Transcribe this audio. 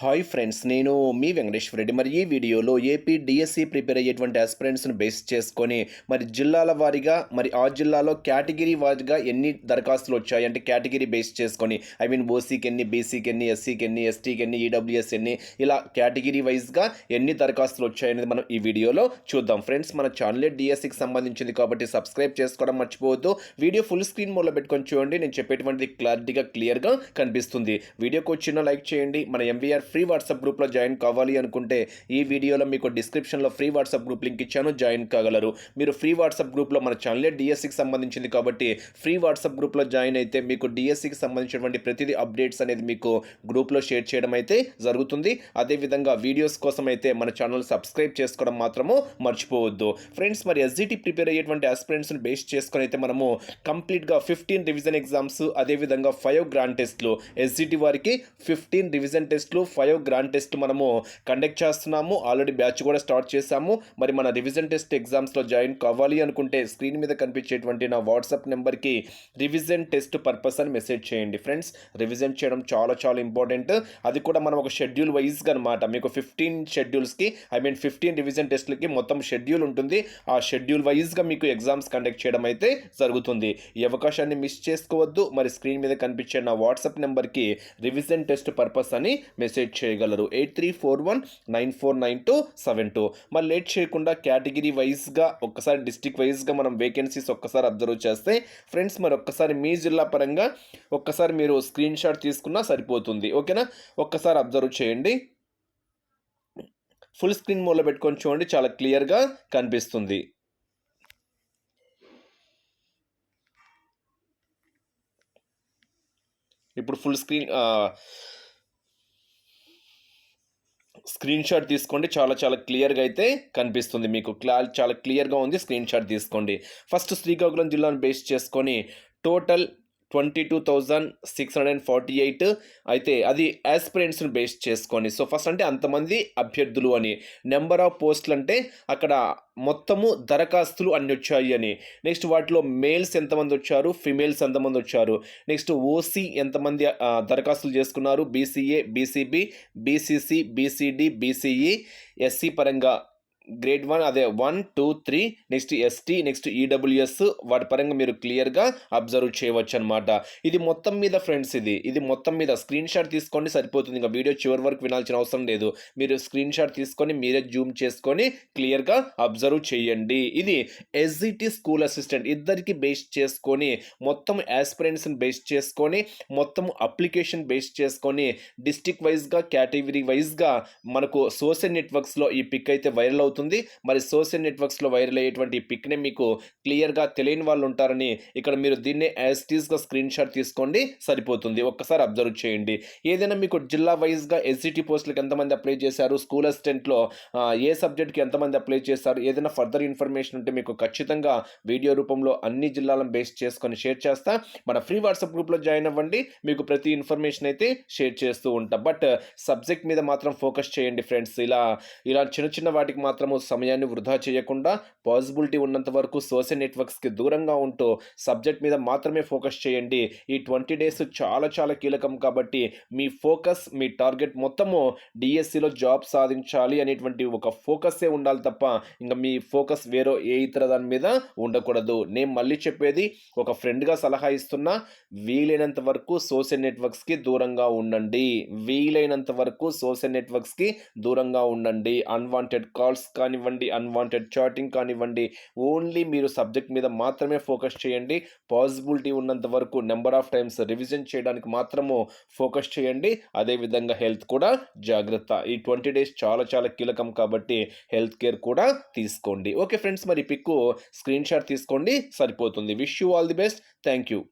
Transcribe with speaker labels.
Speaker 1: Hi friends నేను మీ వెంకటేశ్వర రెడ్డి. మరి ఈ వీడియోలో ఏపీ డిఎస్సి ప్రిపేర్ అయ్యేటువంటి ఆస్పిరెంట్స్ను బేస్ చేసుకొని మరి జిల్లాల వారీగా మరి ఆ జిల్లాలో కేటగిరీ వారీగా ఎన్ని దరఖాస్తులు వచ్చాయి? అంటే కేటగిరీ బేస్ చేసుకొని ఐ మీన్ ఓసీకి ఎన్ని బీసీకి ఎన్ని ఎస్సీకి ఎన్ని ఎస్టీకి ఎన్ని ఈడబ్ల్యూఎస్ ఎన్ని ఇలా కేటగిరీ వైజ్గా ఎన్ని దరఖాస్తులు వచ్చాయనేది మనం ఈ వీడియోలో చూద్దాం. ఫ్రెండ్స్ మన ఛానలే డిఎస్సికి సంబంధించింది కాబట్టి సబ్స్క్రైబ్ చేసుకోవడం మర్చిపోవద్దు. వీడియో ఫుల్ స్క్రీన్ మోడ్లో పెట్టుకొని చూడండి. నేను చెప్పేటువంటిది క్లారిటీగా క్లియర్గా కనిపిస్తుంది. వీడియోకి వచ్చిన లైక్ చేయండి. మన ఎంవీఆర్ ఫ్రీ వాట్సాప్ గ్రూప్లో జాయిన్ కావాలి అనుకుంటే ఈ వీడియోలో మీకు డిస్క్రిప్షన్లో ఫ్రీ వాట్సాప్ గ్రూప్ లింక్ ఇచ్చాను జాయిన్ కాగలరు. మీరు ఫ్రీ వాట్సాప్ గ్రూప్లో మన ఛానలే డిఎస్సికి సంబంధించింది కాబట్టి ఫ్రీ వాట్సాప్ గ్రూప్లో జాయిన్ అయితే మీకు డిఎస్సికి సంబంధించినటువంటి ప్రతిదీ అప్డేట్స్ అనేది మీకు గ్రూప్లో షేర్ చేయడం అయితే జరుగుతుంది. అదేవిధంగా వీడియోస్ కోసం అయితే మన ఛానల్ సబ్స్క్రైబ్ చేసుకోవడం మాత్రము మర్చిపోవద్దు. ఫ్రెండ్స్ మరి ఎస్జిటి ప్రిపేర్ అయ్యేటువంటి ఆస్పిరెంట్స్ని బేస్ చేసుకొని అయితే మనము కంప్లీట్గా ఫిఫ్టీన్ రివిజన్ ఎగ్జామ్స్ అదేవిధంగా ఫైవ్ గ్రాండ్ టెస్ట్లు ఎస్జిటి వారికి ఫిఫ్టీన్ రివిజన్ టెస్ట్లు ఫైవ్ గ్రాండ్ టెస్ట్ మనము కండక్ట్ చేస్తున్నాము. ఆల్రెడీ బ్యాచ్ కూడా స్టార్ట్ చేశాము. మరి మన రివిజన్ టెస్ట్ ఎగ్జామ్స్లో జాయిన్ కావాలి అనుకుంటే స్క్రీన్ మీద కనిపించేటువంటి నా వాట్సాప్ నెంబర్కి రివిజన్ టెస్ట్ పర్పస్ అని మెసేజ్ చేయండి ఫ్రెండ్స్ రివిజన్ చేయడం చాలా చాలా ఇంపార్టెంట్ అది కూడా మనం ఒక షెడ్యూల్ వైజ్గా అనమాట మీకు ఫిఫ్టీన్ షెడ్యూల్స్కి ఐ మీన్ ఫిఫ్టీన్ రివిజన్ టెస్ట్లకి మొత్తం షెడ్యూల్ ఉంటుంది. ఆ షెడ్యూల్ వైజ్గా మీకు ఎగ్జామ్స్ కండక్ట్ చేయడం అయితే జరుగుతుంది. ఈ అవకాశాన్ని మిస్ చేసుకోవద్దు. మరి స్క్రీన్ మీద కనిపించే నా వాట్సాప్ నెంబర్కి రివిజన్ టెస్ట్ పర్పస్ అని మెసేజ్ చేయగలరు. Eight three four one nine four nine two seven two. మరి లేట్ చేయకుండా కేటగిరీ వైజ్గా ఒక్కసారి డిస్టిక్ వైజ్గా మనం వేకెన్సీస్ ఒక్కసారి అబ్జర్వ్ చేస్తే ఫ్రెండ్స్ మరి ఒక్కసారి మీ జిల్లా పరంగా ఒక్కసారి మీరు స్క్రీన్ షాట్ తీసుకున్నా సరిపోతుంది. ఓకేనా? ఒక్కసారి అబ్జర్వ్ చేయండి. ఫుల్ స్క్రీన్ మోడ్లో పెట్టుకొని చూడండి చాలా క్లియర్గా కనిపిస్తుంది. ఇప్పుడు ఫుల్ స్క్రీన్ స్క్రీన్ షాట్ తీసుకోండి. చాలా చాలా క్లియర్గా అయితే కనిపిస్తుంది మీకు. క్లా చాలా క్లియర్గా ఉంది. స్క్రీన్ షాట్ తీసుకోండి. ఫస్ట్ శ్రీకాకుళం జిల్లాను బేస్ చేసుకొని total twenty two thousand six hundred and forty eight. అయితే అది యాస్పిరెంట్స్ని బేస్ చేసుకొని. సో ఫస్ట్ అంటే అంతమంది అభ్యర్థులు అని. నెంబర్ ఆఫ్ పోస్టులు అంటే అక్కడ మొత్తము దరఖాస్తులు అన్ని వచ్చాయి అని. నెక్స్ట్ వాటిలో మేల్స్ ఎంతమంది వచ్చారు? ఫిమేల్స్ ఎంతమంది వచ్చారు? నెక్స్ట్ ఓసీ ఎంతమంది దరఖాస్తులు చేసుకున్నారు? BCA BCB BCC BCD BCE SC పరంగా గ్రేడ్ వన్ అదే one two three next ST next EWS వాటి పరంగా మీరు క్లియర్గా అబ్జర్వ్ చేయవచ్చు అనమాట ఇది మొత్తం మీద ఫ్రెండ్స్ ఇది. ఇది మొత్తం మీద స్క్రీన్ షాట్ తీసుకోండి సరిపోతుంది. ఇంకా వీడియో చివరి వరకు వినాల్సిన అవసరం లేదు. మీరు స్క్రీన్ షాట్ తీసుకొని మీరే జూమ్ చేసుకొని క్లియర్గా అబ్జర్వ్ చేయండి. ఇది ఎస్జిటి స్కూల్ అసిస్టెంట్. ఇద్దరికి బేస్ చేసుకొని మొత్తం యాస్పిరెంట్స్ని బేస్ చేసుకొని మొత్తం అప్లికేషన్ బేస్ చేసుకొని డిస్టిక్ వైజ్గా కేటగిరీ వైజ్గా మనకు సోషల్ నెట్వర్క్స్లో ఈ పిక్ అయితే వైరల్ అవుతుంది. అవుతుంది. మరి సోషల్ నెట్వర్క్స్లో వైరల్ అయ్యేటువంటి ఈ పిక్నే మీకు క్లియర్గా తెలియని వాళ్ళు ఉంటారని ఇక్కడ మీరు దీన్నే యాజ్ టీస్గా స్క్రీన్ షాట్ తీసుకోండి సరిపోతుంది. ఒక్కసారి అబ్జర్వ్ చేయండి. ఏదైనా మీకు జిల్లా వైజ్గా ఎస్జిటి పోస్టులకు ఎంతమంది అప్లై చేశారు స్కూల్ అసిస్టెంట్లో ఏ సబ్జెక్ట్కి ఎంతమంది అప్లై చేశారు ఏదైనా ఫర్దర్ ఇన్ఫర్మేషన్ ఉంటే మీకు ఖచ్చితంగా వీడియో రూపంలో అన్ని జిల్లాలను బేస్ చేసుకొని షేర్ చేస్తా. మన ఫ్రీ వాట్సాప్ గ్రూప్లో జాయిన్ అవ్వండి. మీకు ప్రతి ఇన్ఫర్మేషన్ అయితే షేర్ చేస్తూ ఉంటా. బట్ సబ్జెక్ట్ మీద మాత్రం ఫోకస్ చేయండి ఫ్రెండ్స్. ఇలా ఇలా చిన్న చిన్న వాటికి మాత్రం మాత్రము సమయాన్ని వృధా చేయకుండా పాసిబిలిటీ ఉన్నంత వరకు సోషల్ నెట్వర్క్స్కి దూరంగా ఉంటూ సబ్జెక్ట్ మీద మాత్రమే ఫోకస్ చేయండి. ఈ ట్వంటీ డేస్ చాలా చాలా కీలకం కాబట్టి మీ ఫోకస్ మీ టార్గెట్ మొత్తము డిఎస్సిలో జాబ్ సాధించాలి అనేటువంటి ఒక ఫోకస్సే ఉండాలి తప్ప ఇంకా మీ ఫోకస్ వేరే ఏ ఇతర దాని మీద ఉండకూడదు. నేను మళ్ళీ చెప్పేది ఒక ఫ్రెండ్గా సలహా ఇస్తున్నా వీలైనంత వరకు సోషల్ నెట్వర్క్స్కి దూరంగా ఉండండి. వీలైనంత వరకు సోషల్ నెట్వర్క్స్కి దూరంగా ఉండండి. అన్వాంటెడ్ కాల్స్ కానివ్వండి అన్వాంటెడ్ చాటింగ్ కానివ్వండి ఓన్లీ మీరు సబ్జెక్ట్ మీద మాత్రమే ఫోకస్ చేయండి. పాసిబిలిటీ ఉన్నంత వరకు నెంబర్ ఆఫ్ టైమ్స్ రివిజన్ చేయడానికి మాత్రము ఫోకస్ చేయండి. అదేవిధంగా హెల్త్ కూడా జాగ్రత్త. ఈ ట్వంటీ డేస్ చాలా చాలా కీలకం కాబట్టి హెల్త్ కేర్ కూడా తీసుకోండి. ఓకే ఫ్రెండ్స్ మరి పిక్కు స్క్రీన్ షాట్ తీసుకోండి. సరిపోతుంది. Wish you all the best thank you